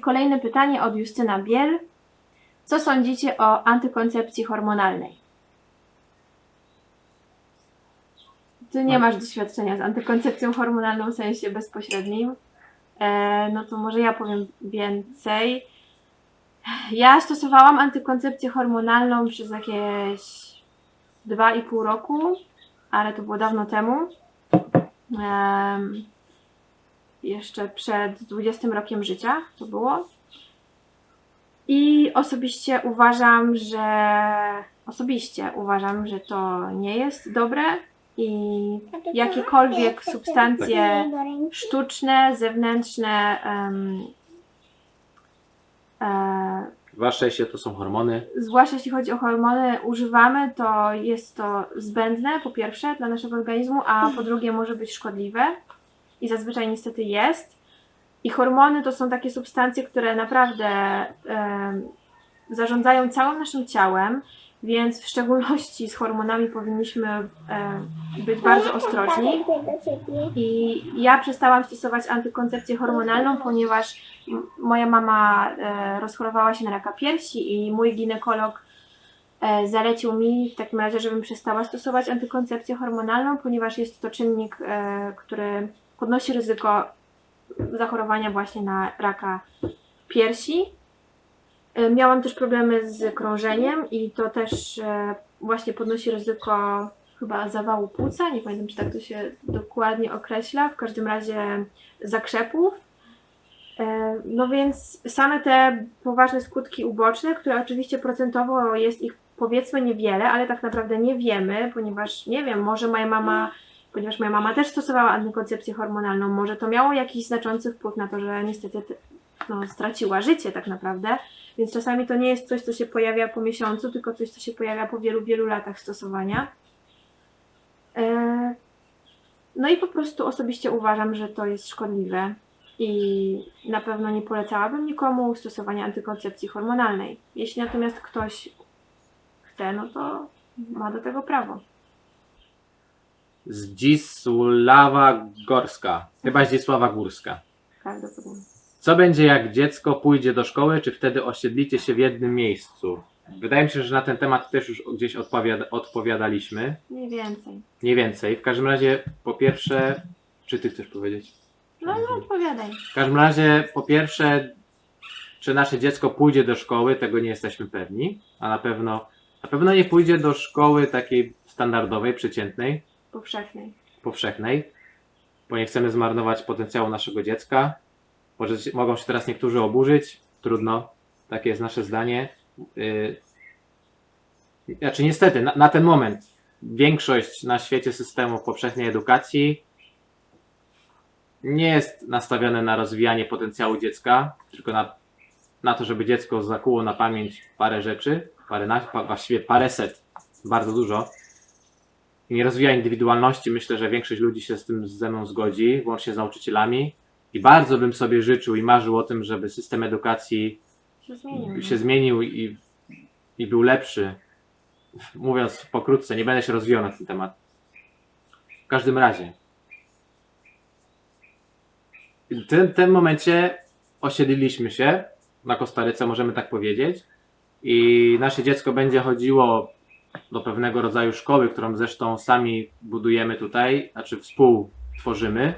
Kolejne pytanie od Justyna Biel. Co sądzicie o antykoncepcji hormonalnej? Ty nie masz doświadczenia z antykoncepcją hormonalną w sensie bezpośrednim. E, no to może ja powiem więcej. Ja stosowałam antykoncepcję hormonalną przez jakieś 2,5 roku, ale to było dawno temu. Em, jeszcze przed 20 rokiem życia to było. I osobiście uważam, że osobiście uważam, że to nie jest dobre i jakiekolwiek substancje sztuczne, zewnętrzne em, e, Wasze się to są hormony. zwłaszcza jeśli chodzi o hormony, używamy, to jest to zbędne po pierwsze dla naszego organizmu, a po drugie może być szkodliwe i zazwyczaj niestety jest. I hormony to są takie substancje, które naprawdę em, zarządzają całym naszym ciałem, więc w szczególności z hormonami powinniśmy em, być bardzo ostrożni. I ja przestałam stosować antykoncepcję hormonalną, ponieważ moja mama e, rozchorowała się na raka piersi i mój ginekolog e, zalecił mi w takim razie, żebym przestała stosować antykoncepcję hormonalną, ponieważ jest to czynnik, e, który podnosi ryzyko zachorowania właśnie na raka piersi. E, Miałam też problemy z krążeniem i to też e, właśnie podnosi ryzyko chyba zawału płuca, nie pamiętam czy tak to się dokładnie określa, w każdym razie zakrzepów. E, No więc same te poważne skutki uboczne, które oczywiście procentowo jest ich powiedzmy niewiele, ale tak naprawdę nie wiemy, ponieważ nie wiem, może moja mama, ponieważ moja mama też stosowała antykoncepcję hormonalną, może to miało jakiś znaczący wpływ na to, że niestety te- no, straciła życie tak naprawdę. Więc czasami to nie jest coś, co się pojawia po miesiącu, tylko coś, co się pojawia po wielu, wielu latach stosowania. E, No i po prostu osobiście uważam, że to jest szkodliwe i na pewno nie polecałabym nikomu stosowania antykoncepcji hormonalnej. Jeśli natomiast ktoś chce, no to ma do tego prawo. Zdzisława Gorska. Chyba Zdzisława Górska. Prawdopodobnie. Co będzie jak dziecko pójdzie do szkoły, czy wtedy osiedlicie się w jednym miejscu? Wydaje mi się, że na ten temat też już gdzieś odpowiada, odpowiadaliśmy. Mniej więcej. Mniej więcej. W każdym razie, po pierwsze, czy ty chcesz powiedzieć? No, no odpowiadaj. W każdym razie, po pierwsze, czy nasze dziecko pójdzie do szkoły, tego nie jesteśmy pewni, a na pewno, na pewno nie pójdzie do szkoły takiej standardowej, przeciętnej, Powszechnej. powszechnej, bo nie chcemy zmarnować potencjału naszego dziecka. Może mogą się teraz niektórzy oburzyć, trudno, takie jest nasze zdanie. Yy, Znaczy niestety, na, na ten moment większość na świecie systemów powszechnej edukacji nie jest nastawione na rozwijanie potencjału dziecka, tylko na, na to, żeby dziecko zakuło na pamięć parę rzeczy, parę, na, pa, właściwie paręset, bardzo dużo. Nie rozwija indywidualności. Myślę, że większość ludzi się z tym ze mną zgodzi, łącznie z nauczycielami. I bardzo bym sobie życzył i marzył o tym, żeby system edukacji Się zmienił. się zmienił i, i był lepszy. Mówiąc pokrótce, nie będę się rozwijał na ten temat. W każdym razie. W tym, tym momencie osiedliliśmy się na Kostaryce, możemy tak powiedzieć. I nasze dziecko będzie chodziło do pewnego rodzaju szkoły, którą zresztą sami budujemy tutaj, znaczy współtworzymy.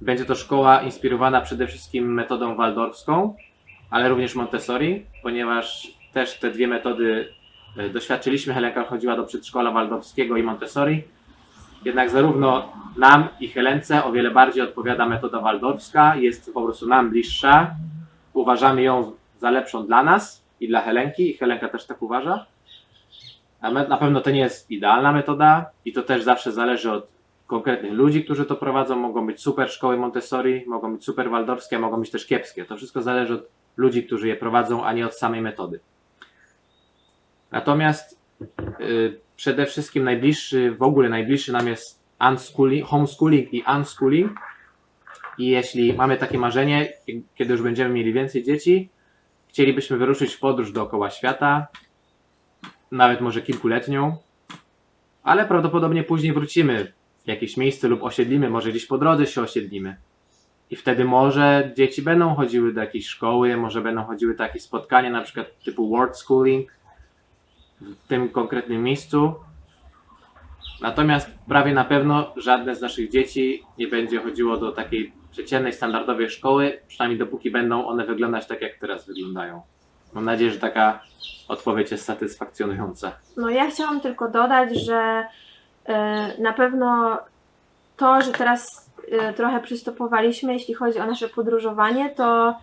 Będzie to szkoła inspirowana przede wszystkim metodą waldorfską, ale również Montessori, ponieważ też te dwie metody e, doświadczyliśmy. Helenka chodziła do przedszkola waldorfskiego i Montessori. Jednak zarówno nam i Helence o wiele bardziej odpowiada metoda waldorfska, jest po prostu nam bliższa. Uważamy ją za lepszą dla nas i dla Helenki, i Helenka też tak uważa. Na pewno to nie jest idealna metoda i to też zawsze zależy od konkretnych ludzi, którzy to prowadzą. Mogą być super szkoły Montessori, mogą być super waldorfskie, mogą być też kiepskie. To wszystko zależy od ludzi, którzy je prowadzą, a nie od samej metody. Natomiast y, przede wszystkim najbliższy, w ogóle najbliższy nam jest unschooling, homeschooling i unschooling. I jeśli mamy takie marzenie, kiedy już będziemy mieli więcej dzieci, chcielibyśmy wyruszyć w podróż dookoła świata, nawet może kilkuletnią, ale prawdopodobnie później wrócimy w jakieś miejsce lub osiedlimy, może gdzieś po drodze się osiedlimy. I wtedy może dzieci będą chodziły do jakiejś szkoły, może będą chodziły do jakieś spotkania, na przykład typu word schooling w tym konkretnym miejscu. Natomiast prawie na pewno żadne z naszych dzieci nie będzie chodziło do takiej przeciętnej, standardowej szkoły, przynajmniej dopóki będą one wyglądać tak, jak teraz wyglądają. Mam nadzieję, że taka odpowiedź jest satysfakcjonująca. No ja chciałam tylko dodać, że e, na pewno to, że teraz e, trochę przystopowaliśmy, jeśli chodzi o nasze podróżowanie, to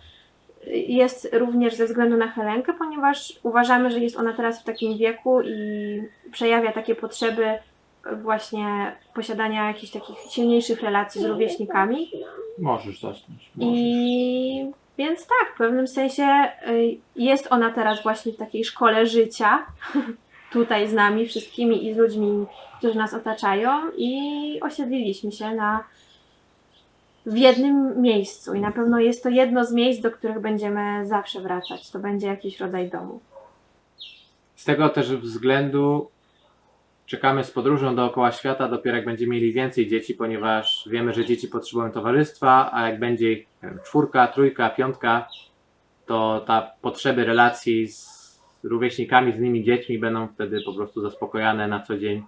jest również ze względu na Helenkę, ponieważ uważamy, że jest ona teraz w takim wieku i przejawia takie potrzeby właśnie posiadania jakichś takich silniejszych relacji z rówieśnikami. Możesz zacząć. I więc tak, w pewnym sensie y, jest ona teraz właśnie w takiej szkole życia, tutaj z nami wszystkimi i z ludźmi, którzy nas otaczają i osiedliliśmy się na w jednym miejscu i na pewno jest to jedno z miejsc, do których będziemy zawsze wracać. To będzie jakiś rodzaj domu. Z tego też względu czekamy z podróżą dookoła świata, dopiero jak będziemy mieli więcej dzieci, ponieważ wiemy, że dzieci potrzebują towarzystwa, a jak będzie ich wiem, czwórka, trójka, piątka, to ta potrzeby relacji z rówieśnikami, z innymi dziećmi będą wtedy po prostu zaspokojane na co dzień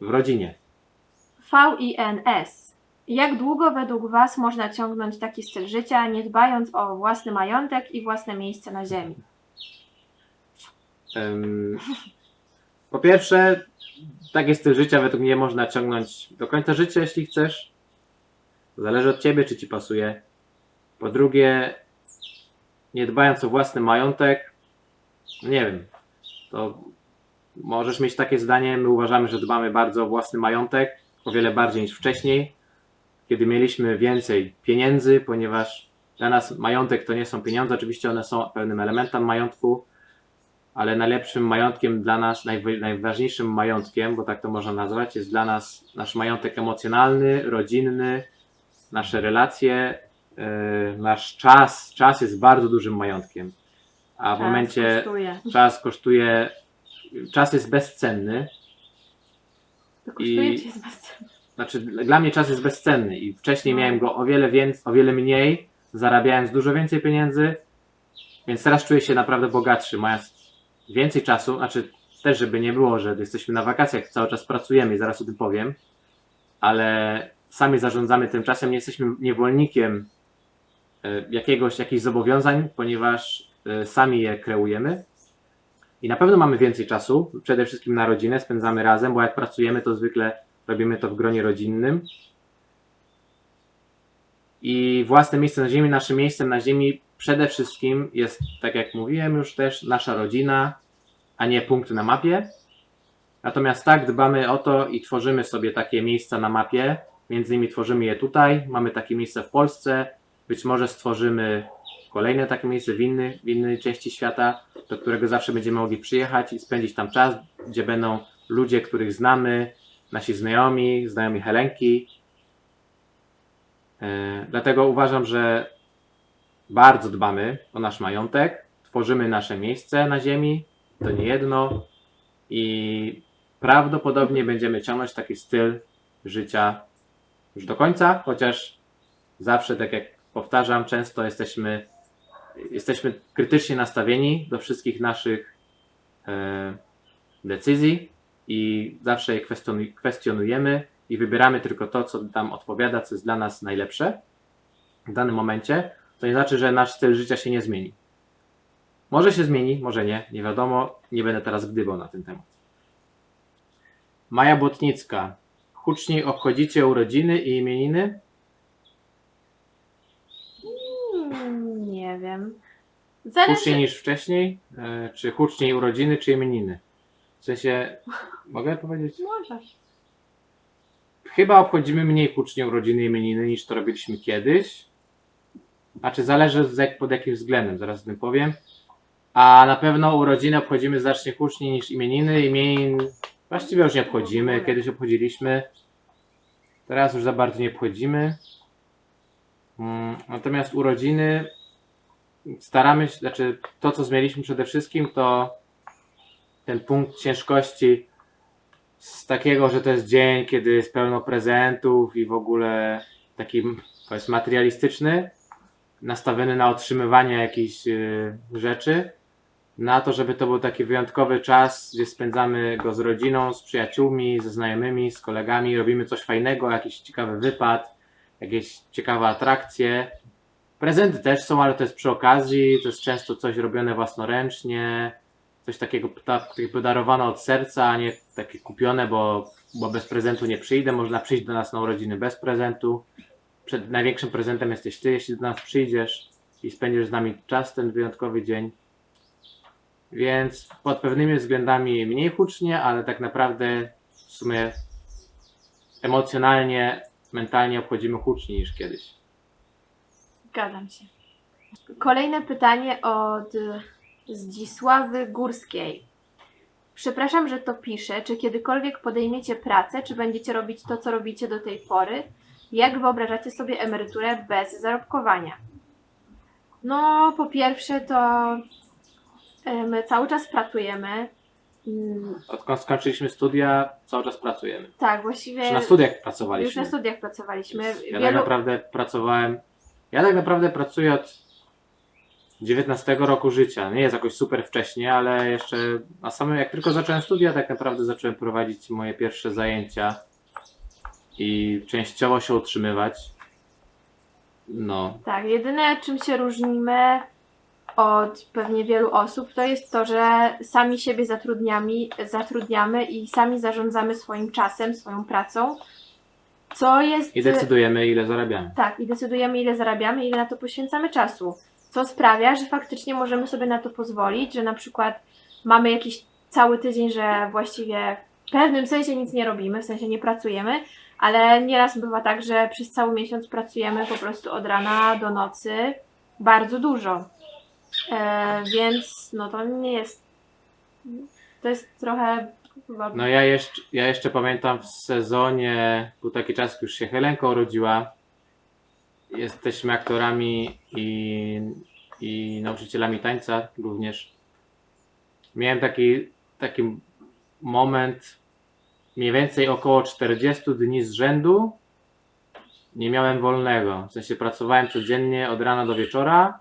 w rodzinie. VINS. Jak długo według Was można ciągnąć taki styl życia, nie dbając o własny majątek i własne miejsce na ziemi? Em, Po pierwsze, taki styl życia według mnie można ciągnąć do końca życia, jeśli chcesz. Zależy od ciebie, czy ci pasuje. Po drugie, nie dbając o własny majątek, nie wiem, to możesz mieć takie zdanie. My uważamy, że dbamy bardzo o własny majątek, o wiele bardziej niż wcześniej, kiedy mieliśmy więcej pieniędzy, ponieważ dla nas majątek to nie są pieniądze, oczywiście one są pewnym elementem majątku, ale najlepszym majątkiem dla nas, najwa- najważniejszym majątkiem, bo tak to można nazwać, jest dla nas nasz majątek emocjonalny, rodzinny, nasze relacje, yy, nasz czas. Czas jest bardzo dużym majątkiem. A w Czas momencie kosztuje. czas kosztuje, czas jest bezcenny. To kosztuje I- jest bezcenny. Znaczy, dla mnie czas jest bezcenny i wcześniej No. miałem go o wiele więcej, o wiele mniej, zarabiając dużo więcej pieniędzy, więc teraz czuję się naprawdę bogatszy, mając więcej czasu, znaczy też, żeby nie było, że jesteśmy na wakacjach, cały czas pracujemy i zaraz o tym powiem, ale sami zarządzamy tym czasem, nie jesteśmy niewolnikiem e, jakiegoś, jakichś zobowiązań, ponieważ e, sami je kreujemy. I na pewno mamy więcej czasu, przede wszystkim na rodzinę, spędzamy razem, bo jak pracujemy, to zwykle robimy to w gronie rodzinnym. I własne miejsce na ziemi, naszym miejscem na ziemi przede wszystkim jest, tak jak mówiłem już też, nasza rodzina, a nie punkt na mapie. Natomiast tak, dbamy o to i tworzymy sobie takie miejsca na mapie. Między innymi tworzymy je tutaj. Mamy takie miejsce w Polsce. Być może stworzymy kolejne takie miejsce w, inny, w innej części świata, do którego zawsze będziemy mogli przyjechać i spędzić tam czas, gdzie będą ludzie, których znamy, nasi znajomi, znajomi Helenki. E, Dlatego uważam, że bardzo dbamy o nasz majątek, tworzymy nasze miejsce na ziemi, to nie jedno. I prawdopodobnie będziemy ciągnąć taki styl życia już do końca, chociaż zawsze, tak jak powtarzam, często jesteśmy, jesteśmy krytycznie nastawieni do wszystkich naszych e, decyzji i zawsze je kwestionuj- kwestionujemy i wybieramy tylko to, co nam odpowiada, co jest dla nas najlepsze w danym momencie. To nie znaczy, że nasz styl życia się nie zmieni. Może się zmieni, może nie, nie wiadomo. Nie będę teraz gdybał na ten temat. Maja Błotnicka. Huczniej obchodzicie urodziny i imieniny? Mm, Nie wiem. Zależy. Huczniej niż wcześniej? E, Czy huczniej urodziny, czy imieniny? W sensie, mogę powiedzieć? Możesz. Chyba obchodzimy mniej hucznie urodziny i imieniny niż to robiliśmy kiedyś. A czy zależy z pod jakim względem, zaraz o tym powiem. A na pewno urodziny obchodzimy znacznie huczniej niż imieniny. Imienin właściwie już nie obchodzimy, kiedyś obchodziliśmy. Teraz już za bardzo nie obchodzimy. Mm, Natomiast urodziny staramy się, znaczy to co zmieniliśmy przede wszystkim to ten punkt ciężkości z takiego, że to jest dzień, kiedy jest pełno prezentów i w ogóle taki jest materialistyczny, nastawiony na otrzymywanie jakichś y, rzeczy, na to, żeby to był taki wyjątkowy czas, gdzie spędzamy go z rodziną, z przyjaciółmi, ze znajomymi, z kolegami, robimy coś fajnego, jakiś ciekawy wypad, jakieś ciekawe atrakcje. Prezenty też są, ale to jest przy okazji, to jest często coś robione własnoręcznie, coś takiego ta- takie podarowane od serca, a nie takie kupione, bo, bo bez prezentu nie przyjdę. Można przyjść do nas na urodziny bez prezentu. Przed największym prezentem jesteś ty, jeśli do nas przyjdziesz i spędzisz z nami czas ten wyjątkowy dzień. Więc pod pewnymi względami mniej hucznie, ale tak naprawdę w sumie emocjonalnie, mentalnie obchodzimy huczniej niż kiedyś. Zgadzam się. Kolejne pytanie od Zdzisławy Górskiej. Przepraszam, że to piszę. Czy kiedykolwiek podejmiecie pracę, czy będziecie robić to, co robicie do tej pory? Jak wyobrażacie sobie emeryturę bez zarobkowania? No, po pierwsze, to my cały czas pracujemy. Mm, Odkąd skończyliśmy studia, cały czas pracujemy. Tak, właściwie Czy na studiach już pracowaliśmy? na studiach pracowaliśmy. Ja tak Wielu, naprawdę pracowałem. Ja tak naprawdę pracuję od 19 roku życia. Nie jest jakoś super wcześnie, ale jeszcze na samym, jak tylko zacząłem studia, tak naprawdę zacząłem prowadzić moje pierwsze zajęcia i częściowo się utrzymywać. No, Tak, jedyne czym się różnimy od pewnie wielu osób, to jest to, że sami siebie zatrudniamy, zatrudniamy i sami zarządzamy swoim czasem, swoją pracą, co jest... i decydujemy, ile zarabiamy. Tak, i decydujemy ile zarabiamy, ile na to poświęcamy czasu, co sprawia, że faktycznie możemy sobie na to pozwolić, że na przykład mamy jakiś cały tydzień, że właściwie w pewnym sensie nic nie robimy, w sensie nie pracujemy, ale nieraz bywa tak, że przez cały miesiąc pracujemy po prostu od rana do nocy bardzo dużo. E, więc no to nie jest. To jest trochę. No ja jeszcze, ja jeszcze pamiętam w sezonie, był taki czas, już się Helenka urodziła. Jesteśmy aktorami i, i nauczycielami tańca również. Miałem taki, taki moment, mniej więcej około 40 dni z rzędu nie miałem wolnego. W sensie pracowałem codziennie od rana do wieczora.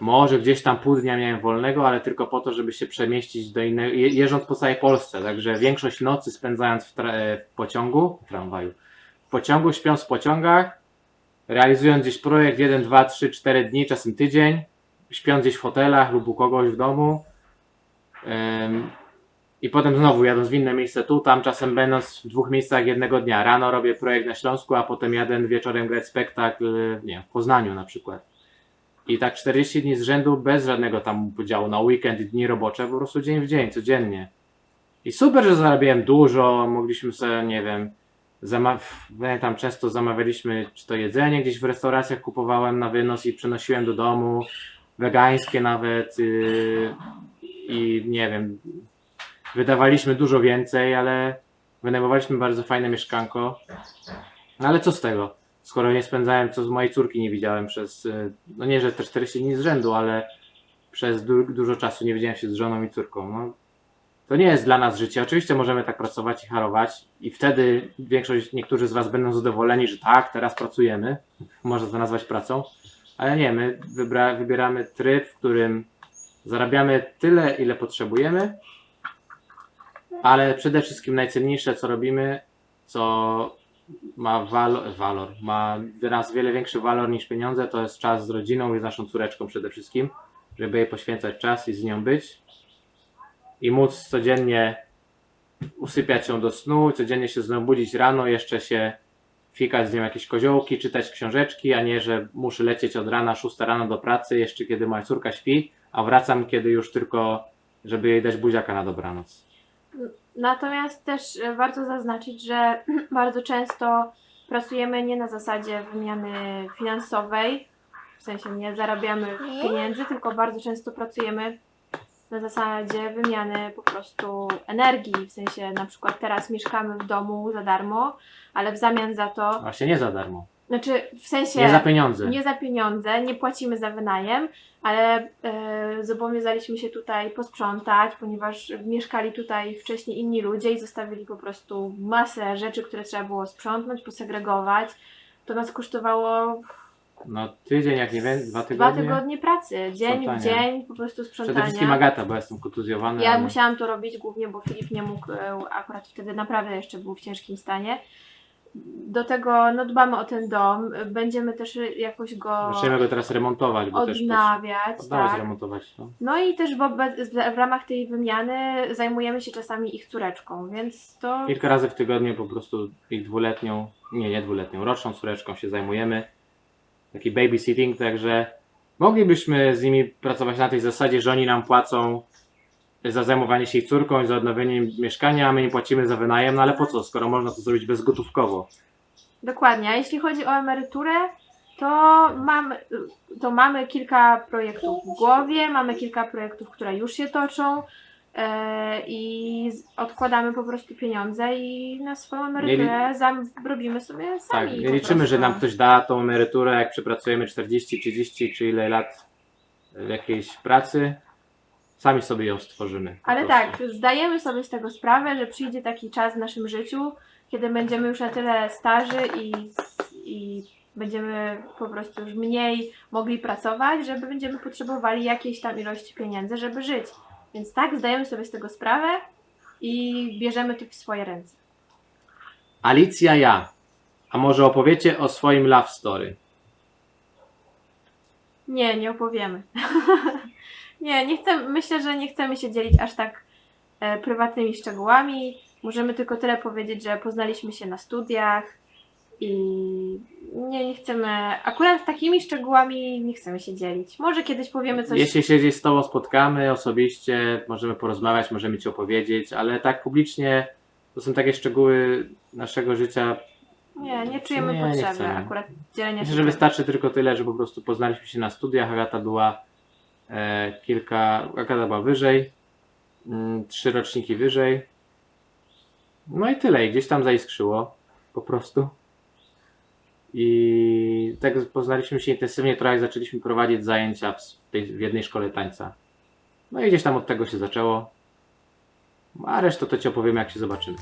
Może gdzieś tam pół dnia miałem wolnego, ale tylko po to, żeby się przemieścić do innego, je- jeżdżąc po całej Polsce. Także większość nocy spędzając w, tra- e, w pociągu, w tramwaju, w pociągu, śpiąc w pociągach, realizując gdzieś projekt 1, 2, 3, 4 dni, czasem tydzień, śpiąc gdzieś w hotelach lub u kogoś w domu. I potem znowu jadąc w inne miejsce tu, tam, czasem będąc w dwóch miejscach jednego dnia. Rano robię projekt na Śląsku, a potem jadę wieczorem grać spektakl, nie wiem, w Poznaniu na przykład. I tak 40 dni z rzędu bez żadnego tam podziału na weekend i dni robocze, po prostu dzień w dzień, codziennie. I super, że zarabiałem dużo, mogliśmy sobie, nie wiem, pamiętam często zamawialiśmy czy to jedzenie gdzieś w restauracjach kupowałem na wynos i przynosiłem do domu, wegańskie nawet yy, i nie wiem, wydawaliśmy dużo więcej, ale wynajmowaliśmy bardzo fajne mieszkanko. No ale co z tego? Skoro nie spędzałem, co z mojej córki nie widziałem przez, y, no nie, że te 40 dni z rzędu, ale przez du dużo czasu nie widziałem się z żoną i córką. No, to nie jest dla nas życie. Oczywiście możemy tak pracować i harować i wtedy większość, niektórzy z Was będą zadowoleni, że tak, teraz pracujemy. Można to nazwać pracą. Ale nie, my wybieramy tryb, w którym zarabiamy tyle, ile potrzebujemy, ale przede wszystkim najcenniejsze, co robimy, co ma walor, ma nas wiele większy walor niż pieniądze, to jest czas z rodziną i z naszą córeczką przede wszystkim, żeby jej poświęcać czas i z nią być i móc codziennie usypiać ją do snu, codziennie się z nią budzić rano, jeszcze się fikać z nią jakieś koziołki, czytać książeczki, a nie, że muszę lecieć od rana, 6 rano do pracy, jeszcze kiedy moja córka śpi, a wracam kiedy już tylko, żeby jej dać buziaka na dobranoc. Natomiast też e, warto zaznaczyć, że bardzo często pracujemy nie na zasadzie wymiany finansowej, w sensie nie zarabiamy pieniędzy, tylko bardzo często pracujemy na zasadzie wymiany po prostu energii, w sensie na przykład teraz mieszkamy w domu za darmo, ale w zamian za to, Właśnie nie za darmo, znaczy w sensie nie za pieniądze. nie za pieniądze, nie płacimy za wynajem, ale e, zobowiązaliśmy się tutaj posprzątać, ponieważ mieszkali tutaj wcześniej inni ludzie i zostawili po prostu masę rzeczy, które trzeba było sprzątnąć, posegregować. to nas kosztowało No tydzień, jak nie wiem, dwa dwa tygodnie. tygodnie pracy. Dzień w Sprzątania. dzień, po prostu Przede wszystkim sprzątania. Agata, bo jestem kontuzjowany. Ja ale- musiałam to robić głównie, bo Filip nie mógł, e, akurat wtedy naprawdę jeszcze był w ciężkim stanie. Do tego no, dbamy o ten dom, będziemy też jakoś go Zaczniemy go teraz remontować, bo też odnawiać. poddawać Tak. zremontować. No. No i też wobec, w ramach tej wymiany zajmujemy się czasami ich córeczką, więc to Kilka razy w tygodniu po prostu ich dwuletnią, nie, nie dwuletnią, roczną córeczką się zajmujemy. Taki babysitting, także moglibyśmy z nimi pracować na tej zasadzie, że oni nam płacą za zajmowanie się ich córką i za odnowienie im mieszkania, a my im płacimy za wynajem, no ale po co, skoro można to zrobić bezgotówkowo. dokładnie. A jeśli chodzi o emeryturę, to mamy, to mamy kilka projektów w głowie, mamy kilka projektów, które już się toczą e, i odkładamy po prostu pieniądze i na swoją emeryturę zam, robimy sobie Tak, sami. nie po liczymy, że prostu. nam ktoś da tą emeryturę, jak przepracujemy 40, 30 czy ile lat w jakiejś pracy, sami sobie ją stworzymy. po Ale prostu. tak, zdajemy sobie z tego sprawę, że przyjdzie taki czas w naszym życiu, kiedy będziemy już na tyle starzy i, i będziemy po prostu już mniej mogli pracować, żeby będziemy potrzebowali jakiejś tam ilości pieniędzy, żeby żyć. Więc tak, zdajemy sobie z tego sprawę i bierzemy to w swoje ręce. Alicja ja. A może opowiecie o swoim love story? Nie, nie opowiemy. nie, nie chcę, myślę, że nie chcemy się dzielić aż tak e, prywatnymi szczegółami. Możemy tylko tyle powiedzieć, że poznaliśmy się na studiach i nie, nie chcemy, akurat takimi szczegółami nie chcemy się dzielić. Może kiedyś powiemy coś. Jeśli się gdzieś z Tobą spotkamy osobiście, możemy porozmawiać, możemy Ci opowiedzieć, ale tak publicznie to są takie szczegóły naszego życia. Nie, nie czujemy Nie, nie potrzeby chcemy. akurat dzielenia Myślę, się że tym. wystarczy tylko tyle, że po prostu poznaliśmy się na studiach. Agata była kilka, Agata była wyżej, mm, trzy roczniki wyżej. No i tyle, i gdzieś tam zaiskrzyło po prostu. I tak poznaliśmy się intensywnie, trochę zaczęliśmy prowadzić zajęcia w, tej, w jednej szkole tańca. No i gdzieś tam od tego się zaczęło. A resztę to Ci opowiem, jak się zobaczymy.